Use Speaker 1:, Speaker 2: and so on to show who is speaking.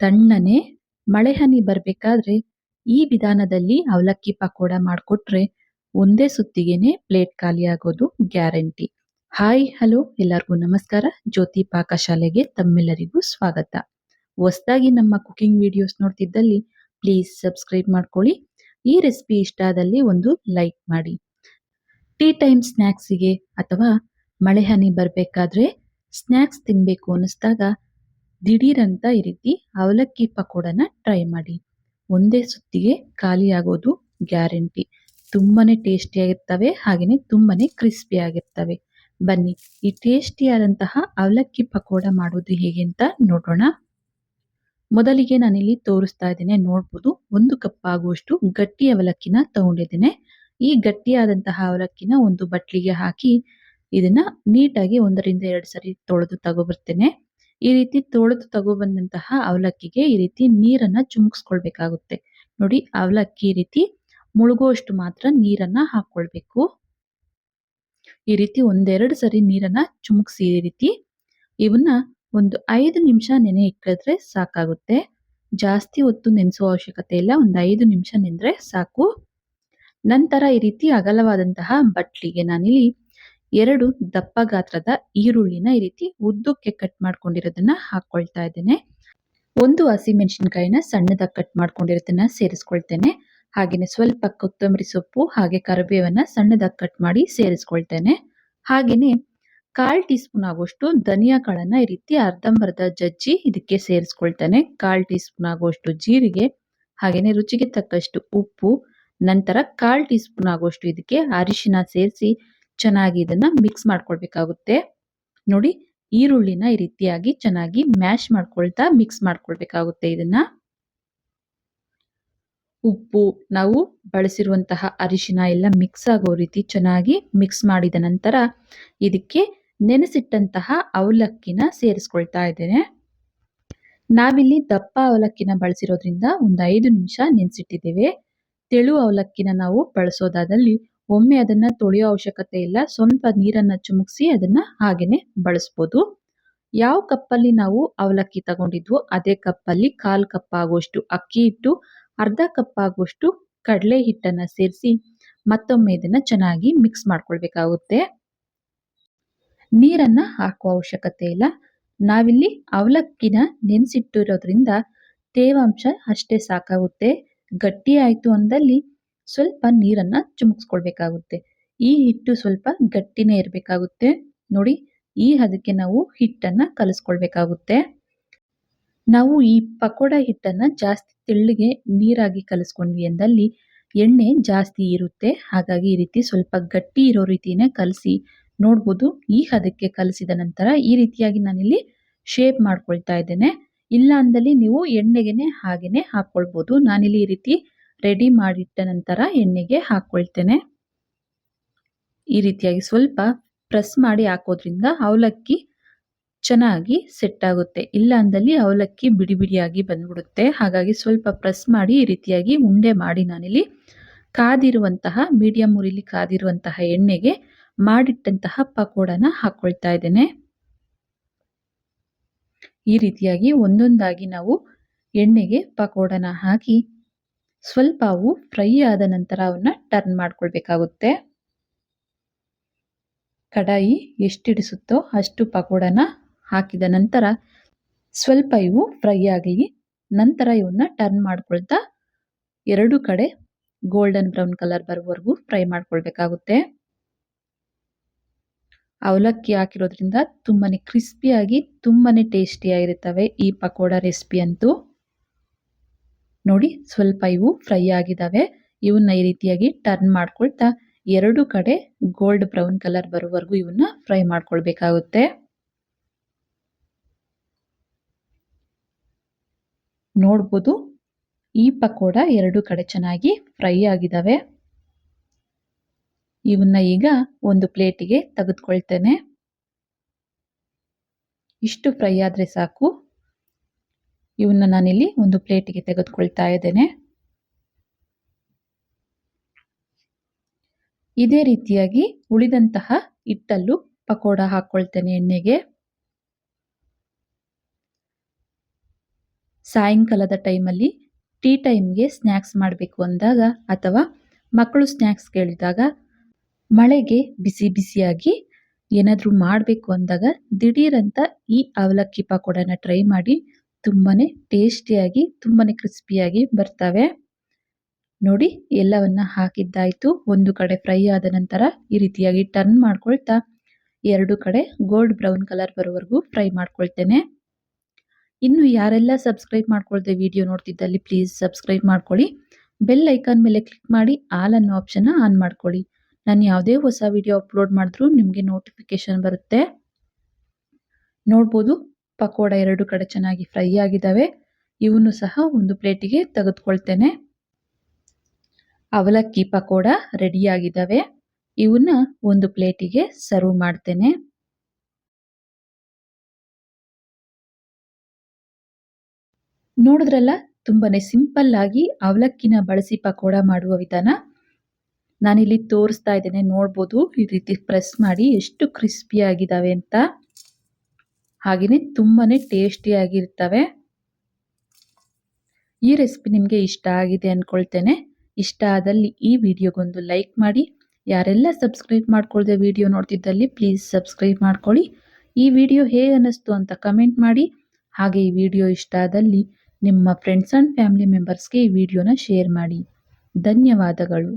Speaker 1: ತಣ್ಣನೆ ಮಳೆ ಹನಿ ಬರಬೇಕಾದ್ರೆ ಈ ವಿಧಾನದಲ್ಲಿ ಅವಲಕ್ಕಿ ಪಕೋಡ ಮಾಡಿಕೊಟ್ರೆ ಒಂದೇ ಸುತ್ತಿಗೆನೆ ಪ್ಲೇಟ್ ಖಾಲಿ ಆಗೋದು ಗ್ಯಾರಂಟಿ. ಹಾಯ್, ಹಲೋ, ಎಲ್ಲರಿಗೂ ನಮಸ್ಕಾರ. ಜ್ಯೋತಿ ಪಾಕಶಾಲೆಗೆ ತಮ್ಮೆಲ್ಲರಿಗೂ ಸ್ವಾಗತ. ಹೊಸದಾಗಿ ನಮ್ಮ ಕುಕಿಂಗ್ ವಿಡಿಯೋಸ್ ನೋಡ್ತಿದ್ದಲ್ಲಿ ಪ್ಲೀಸ್ ಸಬ್ಸ್ಕ್ರೈಬ್ ಮಾಡ್ಕೊಳ್ಳಿ. ಈ ರೆಸಿಪಿ ಇಷ್ಟ ಆದಲ್ಲಿ ಒಂದು ಲೈಕ್ ಮಾಡಿ. ಟೀ ಟೈಮ್ ಸ್ನ್ಯಾಕ್ಸಿಗೆ ಅಥವಾ ಮಳೆ ಹನಿ ಬರಬೇಕಾದ್ರೆ ಸ್ನ್ಯಾಕ್ಸ್ ತಿನ್ನಬೇಕು ಅನ್ನಿಸ್ದಾಗ ದಿಢೀರಂತ ಈ ರೀತಿ ಅವಲಕ್ಕಿ ಪಕೋಡನ ಟ್ರೈ ಮಾಡಿ. ಒಂದೇ ಸುತ್ತಿಗೆ ಖಾಲಿಯಾಗೋದು ಗ್ಯಾರಂಟಿ. ತುಂಬಾನೇ ಟೇಸ್ಟಿಯಾಗಿರ್ತವೆ ಹಾಗೆಯೇ ತುಂಬಾನೇ ಕ್ರಿಸ್ಪಿ ಆಗಿರ್ತವೆ. ಬನ್ನಿ, ಈ ಟೇಸ್ಟಿಯಾದಂತಹ ಅವಲಕ್ಕಿ ಪಕೋಡ ಮಾಡೋದು ಹೇಗೆ ಅಂತ ನೋಡೋಣ. ಮೊದಲಿಗೆ ನಾನಿಲ್ಲಿ ತೋರಿಸ್ತಾ ಇದ್ದೇನೆ, ನೋಡ್ಬೋದು. ಒಂದು ಕಪ್ ಆಗುವಷ್ಟು ಗಟ್ಟಿ ಅವಲಕ್ಕಿನ ತಗೊಂಡಿದ್ದೇನೆ. ಈ ಗಟ್ಟಿಯಾದಂತಹ ಅವಲಕ್ಕಿನ ಒಂದು ಬಟ್ಲಿಗೆ ಹಾಕಿ ಇದನ್ನ ನೀಟಾಗಿ ಒಂದರಿಂದ ಎರಡು ಸರಿ ತೊಳೆದು ತಗೊಬರ್ತೇನೆ ಈ ರೀತಿ ತೊಳೆದು ತಗೊಬಂದಂತಹ ಅವಲಕ್ಕಿಗೆ ಈ ರೀತಿ ನೀರನ್ನ ಚುಮುಕ್ಸ್ಕೊಳ್ಬೇಕಾಗುತ್ತೆ. ನೋಡಿ ಅವಲಕ್ಕಿ ರೀತಿ ಮುಳುಗುವಷ್ಟು ಮಾತ್ರ ನೀರನ್ನ ಹಾಕೊಳ್ಬೇಕು ಈ ರೀತಿ ಒಂದೆರಡು ಸರಿ ನೀರನ್ನ ಚುಮುಕ್ಸಿ ಈ ರೀತಿ ಇವನ್ನ ಒಂದು ಐದು ನಿಮಿಷ ನೆನೆ ಇಕ್ಕಿದ್ರೆ ಸಾಕಾಗುತ್ತೆ. ಜಾಸ್ತಿ ಹೊತ್ತು ನೆನೆಸುವ ಅವಶ್ಯಕತೆ ಇಲ್ಲ, ಒಂದು ಐದು ನಿಮಿಷ ನೆಂದ್ರೆ ಸಾಕು. ನಂತರ ಈ ರೀತಿ ಅಗಲವಾದಂತಹ ಬಟ್ಲಿಗೆ ನಾನಿಲ್ಲಿ ಎರಡು ದಪ್ಪ ಗಾತ್ರದ ಈರುಳ್ಳಿನ ಈ ರೀತಿ ಉದ್ದಕ್ಕೆ ಕಟ್ ಮಾಡ್ಕೊಂಡಿರೋದನ್ನ ಹಾಕೊಳ್ತಾ ಇದ್ದೇನೆ. ಒಂದು ಹಸಿಮೆಣಸಿನಕಾಯಿನ ಸಣ್ಣದಾಗಿ ಕಟ್ ಮಾಡ್ಕೊಂಡಿರೋದನ್ನ ಸೇರಿಸ್ಕೊಳ್ತೇನೆ. ಹಾಗೆಯೇ ಸ್ವಲ್ಪ ಕೊತ್ತಂಬರಿ ಸೊಪ್ಪು ಹಾಗೆ ಕರಿಬೇವನ್ನ ಸಣ್ಣದಾಗಿ ಕಟ್ ಮಾಡಿ ಸೇರಿಸ್ಕೊಳ್ತೇನೆ. ಹಾಗೆಯೇ ಕಾಲ್ ಟೀ ಸ್ಪೂನ್ ಆಗುವಷ್ಟು ಧನಿಯಾ ಕಾಳನ್ನ ಈ ರೀತಿ ಅರ್ಧಂಬರ್ಧ ಜಜ್ಜಿ ಇದಕ್ಕೆ ಸೇರಿಸ್ಕೊಳ್ತೇನೆ. ಕಾಲ್ ಟೀ ಸ್ಪೂನ್ ಆಗುವಷ್ಟು ಜೀರಿಗೆ ಹಾಗೆಯೇ ರುಚಿಗೆ ತಕ್ಕಷ್ಟು ಉಪ್ಪು, ನಂತರ ಕಾಲ್ ಟೀ ಸ್ಪೂನ್ ಆಗುವಷ್ಟು ಇದಕ್ಕೆ ಅರಿಶಿನ ಸೇರಿಸಿ ಚೆನ್ನಾಗಿ ಇದನ್ನ ಮಿಕ್ಸ್ ಮಾಡ್ಕೊಳ್ಬೇಕಾಗುತ್ತೆ. ನೋಡಿ, ಈರುಳ್ಳಿನ ಈ ರೀತಿಯಾಗಿ ಚೆನ್ನಾಗಿ ಮ್ಯಾಶ್ ಮಾಡ್ಕೊಳ್ತಾ ಮಿಕ್ಸ್ ಮಾಡ್ಕೊಳ್ಬೇಕಾಗುತ್ತೆ ಇದನ್ನ. ಉಪ್ಪು, ನಾವು ಬಳಸಿರುವಂತಹ ಅರಿಶಿನ ಎಲ್ಲ ಮಿಕ್ಸ್ ಆಗೋ ರೀತಿ ಚೆನ್ನಾಗಿ ಮಿಕ್ಸ್ ಮಾಡಿದ ನಂತರ ಇದಕ್ಕೆ ನೆನೆಸಿಟ್ಟಂತಹ ಅವಲಕ್ಕಿನ ಸೇರಿಸ್ಕೊಳ್ತಾ ಇದ್ದೇನೆ. ನಾವಿಲ್ಲಿ ದಪ್ಪ ಅವಲಕ್ಕಿನ ಬಳಸಿರೋದ್ರಿಂದ ಒಂದು ಐದು ನಿಮಿಷ ನೆನೆಸಿಟ್ಟಿದ್ದೇವೆ. ತೆಳು ಅವಲಕ್ಕಿನ ನಾವು ಬಳಸೋದಾದಲ್ಲಿ ಒಮ್ಮೆ ಅದನ್ನ ತೊಳೆಯೋ ಅವಶ್ಯಕತೆ ಇಲ್ಲ. ಸ್ವಲ್ಪ ನೀರನ್ನ ಚುಮುಕ್ಸಿ ಅದನ್ನ ಹಾಗೆಯೇ ಬಳಸ್ಬೋದು. ಯಾವ ಕಪ್ಪಲ್ಲಿ ನಾವು ಅವಲಕ್ಕಿ ತಗೊಂಡಿದ್ವೋ ಅದೇ ಕಪ್ಪಲ್ಲಿ ಕಾಲು ಕಪ್ ಆಗುವಷ್ಟು ಅಕ್ಕಿ ಹಿಟ್ಟು, ಅರ್ಧ ಕಪ್ ಆಗುವಷ್ಟು ಕಡಲೆ ಹಿಟ್ಟನ್ನ ಸೇರಿಸಿ ಮತ್ತೊಮ್ಮೆ ಇದನ್ನ ಚೆನ್ನಾಗಿ ಮಿಕ್ಸ್ ಮಾಡ್ಕೊಳ್ಬೇಕಾಗುತ್ತೆ. ನೀರನ್ನ ಹಾಕುವ ಅವಶ್ಯಕತೆ ಇಲ್ಲ. ನಾವಿಲ್ಲಿ ಅವಲಕ್ಕಿನ ನೆನೆಸಿಟ್ಟಿರೋದ್ರಿಂದ ತೇವಾಂಶ ಅಷ್ಟೇ ಸಾಕಾಗುತ್ತೆ. ಗಟ್ಟಿ ಆಯ್ತು ಅಂದಲ್ಲಿ ಸ್ವಲ್ಪ ನೀರನ್ನ ಚುಮುಕ್ಸ್ಕೊಳ್ಬೇಕಾಗುತ್ತೆ. ಈ ಹಿಟ್ಟು ಸ್ವಲ್ಪ ಗಟ್ಟಿನೇ ಇರಬೇಕಾಗುತ್ತೆ. ನೋಡಿ, ಈ ಹದಕ್ಕೆ ನಾವು ಹಿಟ್ಟನ್ನ ಕಲಿಸ್ಕೊಳ್ಬೇಕಾಗುತ್ತೆ. ನಾವು ಈ ಪಕೋಡ ಹಿಟ್ಟನ್ನ ಜಾಸ್ತಿ ತೆಳ್ಳಗೆ ನೀರಾಗಿ ಕಲಿಸ್ಕೊಂಡ್ವಿ ಅಂದಲ್ಲಿ ಎಣ್ಣೆ ಜಾಸ್ತಿ ಇರುತ್ತೆ. ಹಾಗಾಗಿ ಈ ರೀತಿ ಸ್ವಲ್ಪ ಗಟ್ಟಿ ಇರೋ ರೀತಿನೇ ಕಲಸಿ ನೋಡ್ಬೋದು. ಈ ಹದಕ್ಕೆ ಕಲಸಿದ ನಂತರ ಈ ರೀತಿಯಾಗಿ ನಾನಿಲ್ಲಿ ಶೇಪ್ ಮಾಡ್ಕೊಳ್ತಾ ಇದ್ದೇನೆ. ಇಲ್ಲ ಅಂದಲ್ಲಿ ನೀವು ಎಣ್ಣೆಗೆನೆ ಹಾಗೇನೆ ಹಾಕ್ಕೊಳ್ಬೋದು. ನಾನಿಲ್ಲಿ ಈ ರೀತಿ ರೆಡಿ ಮಾಡಿಟ್ಟ ನಂತರ ಎಣ್ಣೆಗೆ ಹಾಕ್ಕೊಳ್ತೇನೆ ಈ ರೀತಿಯಾಗಿ ಸ್ವಲ್ಪ ಪ್ರೆಸ್ ಮಾಡಿ ಹಾಕೋದ್ರಿಂದ ಅವಲಕ್ಕಿ ಚೆನ್ನಾಗಿ ಸೆಟ್ ಆಗುತ್ತೆ. ಇಲ್ಲ ಅಂದಲ್ಲಿ ಅವಲಕ್ಕಿ ಬಿಡಿ ಬಿಡಿಯಾಗಿ ಬಂದ್ಬಿಡುತ್ತೆ. ಹಾಗಾಗಿ ಸ್ವಲ್ಪ ಪ್ರೆಸ್ ಮಾಡಿ ಈ ರೀತಿಯಾಗಿ ಉಂಡೆ ಮಾಡಿ ನಾನಿಲ್ಲಿ ಕಾದಿರುವಂತಹ, ಮೀಡಿಯಂ ಉರಿಲಿ ಕಾದಿರುವಂತಹ ಎಣ್ಣೆಗೆ ಮಾಡಿಟ್ಟಂತಹ ಪಕೋಡನ ಹಾಕ್ಕೊಳ್ತಾ ಇದ್ದೇನೆ. ಈ ರೀತಿಯಾಗಿ ಒಂದೊಂದಾಗಿ ನಾವು ಎಣ್ಣೆಗೆ ಪಕೋಡನ ಹಾಕಿ ಸ್ವಲ್ಪ ಅವು ಫ್ರೈ ಆದ ನಂತರ ಅವನ್ನ ಟರ್ನ್ ಮಾಡ್ಕೊಳ್ಬೇಕಾಗುತ್ತೆ. ಕಡಾಯಿ ಎಷ್ಟಿಡಿಸುತ್ತೋ ಅಷ್ಟು ಪಕೋಡನ ಹಾಕಿದ ನಂತರ ಸ್ವಲ್ಪ ಇವು ಫ್ರೈ ಆಗಲಿ ನಂತರ ಇವನ್ನ ಟರ್ನ್ ಮಾಡ್ಕೊಳ್ತಾ ಎರಡು ಕಡೆ ಗೋಲ್ಡನ್ ಬ್ರೌನ್ ಕಲರ್ ಬರುವವರೆಗೂ ಫ್ರೈ ಮಾಡ್ಕೊಳ್ಬೇಕಾಗುತ್ತೆ. ಅವಲಕ್ಕಿ ಹಾಕಿರೋದ್ರಿಂದ ತುಂಬಾ ಕ್ರಿಸ್ಪಿಯಾಗಿ ತುಂಬಾ ಟೇಸ್ಟಿಯಾಗಿರುತ್ತವೆ ಈ ಪಕೋಡ ರೆಸಿಪಿ ಅಂತೂ. ನೋಡಿ ಸ್ವಲ್ಪ ಇವು ಫ್ರೈ ಆಗಿದ್ದಾವೆ ಇವನ್ನ ಈ ರೀತಿಯಾಗಿ ಟರ್ನ್ ಮಾಡ್ಕೊಳ್ತಾ ಎರಡು ಕಡೆ ಗೋಲ್ಡ್ ಬ್ರೌನ್ ಕಲರ್ ಬರುವವರೆಗೂ ಇವನ್ನ ಫ್ರೈ ಮಾಡ್ಕೊಳ್ಬೇಕಾಗುತ್ತೆ. ನೋಡ್ಬೋದು ಈ ಪಕೋಡ ಎರಡು ಕಡೆ ಚೆನ್ನಾಗಿ ಫ್ರೈ ಆಗಿದ್ದಾವೆ ಇವನ್ನ ಈಗ ಒಂದು ಪ್ಲೇಟಿಗೆ ತೆಗೆದುಕೊಳ್ತೇನೆ. ಇಷ್ಟು ಫ್ರೈ ಆದರೆ ಸಾಕು. ಇವನ್ನ ನಾನಿಲ್ಲಿ ಒಂದು ಪ್ಲೇಟಿಗೆ ತೆಗೆದುಕೊಳ್ತಾ ಇದ್ದೇನೆ. ಇದೇ ರೀತಿಯಾಗಿ ಉಳಿದಂತಹ ಹಿಟ್ಟಲ್ಲೂ ಪಕೋಡ ಹಾಕೊಳ್ತೇನೆ ಎಣ್ಣೆಗೆ. ಸಾಯಂಕಾಲದ ಟೈಮಲ್ಲಿ ಟೀ ಟೈಮ್ಗೆ ಸ್ನ್ಯಾಕ್ಸ್ ಮಾಡಬೇಕು ಅಂದಾಗ ಅಥವಾ ಮಕ್ಕಳು ಸ್ನ್ಯಾಕ್ಸ್ ಕೇಳಿದಾಗ ಮಳೆಗೆ ಬಿಸಿ ಬಿಸಿಯಾಗಿ ಏನಾದರೂ ಮಾಡಬೇಕು ಅಂದಾಗ ದಿಢೀರಂತ ಈ ಅವಲಕ್ಕಿ ಪಕೋಡನ ಟ್ರೈ ಮಾಡಿ ತುಂಬಾನೇ ಟೇಸ್ಟಿಯಾಗಿ, ತುಂಬಾನೇ ಕ್ರಿಸ್ಪಿಯಾಗಿ ಬರ್ತವೆ. ನೋಡಿ, ಎಲ್ಲವನ್ನ ಹಾಕಿದ್ದಾಯಿತು. ಒಂದು ಕಡೆ ಫ್ರೈ ಆದ ನಂತರ ಈ ರೀತಿಯಾಗಿ ಟರ್ನ್ ಮಾಡ್ಕೊಳ್ತಾ ಎರಡು ಕಡೆ ಗೋಲ್ಡ್ ಬ್ರೌನ್ ಕಲರ್ ಬರೋವರೆಗೂ ಫ್ರೈ ಮಾಡ್ಕೊಳ್ತೇನೆ. ಇನ್ನು ಯಾರೆಲ್ಲ ಸಬ್ಸ್ಕ್ರೈಬ್ ಮಾಡ್ಕೊಳ್ದೆ ವಿಡಿಯೋ ನೋಡ್ತಿದ್ದಲ್ಲಿ ಪ್ಲೀಸ್ ಸಬ್ಸ್ಕ್ರೈಬ್ ಮಾಡ್ಕೊಳ್ಳಿ. ಬೆಲ್ ಐಕಾನ್ ಮೇಲೆ ಕ್ಲಿಕ್ ಮಾಡಿ, ಆಲ್ ಅನ್ನೋ ಆಪ್ಷನ್ನ ಆನ್ ಮಾಡ್ಕೊಳ್ಳಿ. ನಾನು ಯಾವುದೇ ಹೊಸ ವಿಡಿಯೋ ಅಪ್ಲೋಡ್ ಮಾಡಿದ್ರೂ ನಿಮಗೆ ನೋಟಿಫಿಕೇಶನ್ ಬರುತ್ತೆ. ನೋಡ್ಬೋದು. ಪಕೋಡ ಎರಡು ಕಡೆ ಚೆನ್ನಾಗಿ ಫ್ರೈ ಆಗಿದ್ದಾವೆ. ಇವನ್ನು ಸಹ ಒಂದು ಪ್ಲೇಟಿಗೆ ತೆಗೆದುಕೊಳ್ತೇನೆ. ಅವಲಕ್ಕಿ ಪಕೋಡ ರೆಡಿಯಾಗಿದ್ದಾವೆ ಇವನ್ನ ಒಂದು ಪ್ಲೇಟಿಗೆ ಸರ್ವ್ ಮಾಡ್ತೇನೆ. ನೋಡಿದ್ರಲ್ಲ, ತುಂಬಾನೇ ಸಿಂಪಲ್ ಆಗಿ ಅವಲಕ್ಕಿನ ಬಳಸಿ ಪಕೋಡ ಮಾಡುವ ವಿಧಾನ. ನಾನಿಲ್ಲಿ ತೋರಿಸ್ತಾ ಇದ್ದೇನೆ, ನೋಡ್ಬೋದು ಈ ರೀತಿ ಪ್ರೆಸ್ ಮಾಡಿ ಎಷ್ಟು ಕ್ರಿಸ್ಪಿ ಆಗಿದ್ದಾವೆ ಅಂತ. ಹಾಗೆಯೇ ತುಂಬಾ ಟೇಸ್ಟಿಯಾಗಿರ್ತವೆ ಈ ರೆಸಿಪಿ ನಿಮಗೆ ಇಷ್ಟ ಆಗಿದೆ ಅಂದ್ಕೊಳ್ತೇನೆ ಇಷ್ಟ ಆದಲ್ಲಿ ಈ ವಿಡಿಯೋಗೊಂದು ಲೈಕ್ ಮಾಡಿ. ಯಾರೆಲ್ಲ ಸಬ್ಸ್ಕ್ರೈಬ್ ಮಾಡ್ಕೊಳ್ದೆ ವಿಡಿಯೋ ನೋಡ್ತಿದ್ದಲ್ಲಿ ಪ್ಲೀಸ್ ಸಬ್ಸ್ಕ್ರೈಬ್ ಮಾಡ್ಕೊಳ್ಳಿ. ಈ ವಿಡಿಯೋ ಹೇಗೆ ಅನ್ನಿಸ್ತು ಅಂತ ಕಮೆಂಟ್ ಮಾಡಿ. ಹಾಗೆ ಈ ವಿಡಿಯೋ ಇಷ್ಟ ಆದಲ್ಲಿ ನಿಮ್ಮ ಫ್ರೆಂಡ್ಸ್ ಆ್ಯಂಡ್ ಫ್ಯಾಮಿಲಿ ಮೆಂಬರ್ಸ್ಗೆ ಈ ವಿಡಿಯೋನ ಶೇರ್ ಮಾಡಿ. ಧನ್ಯವಾದಗಳು.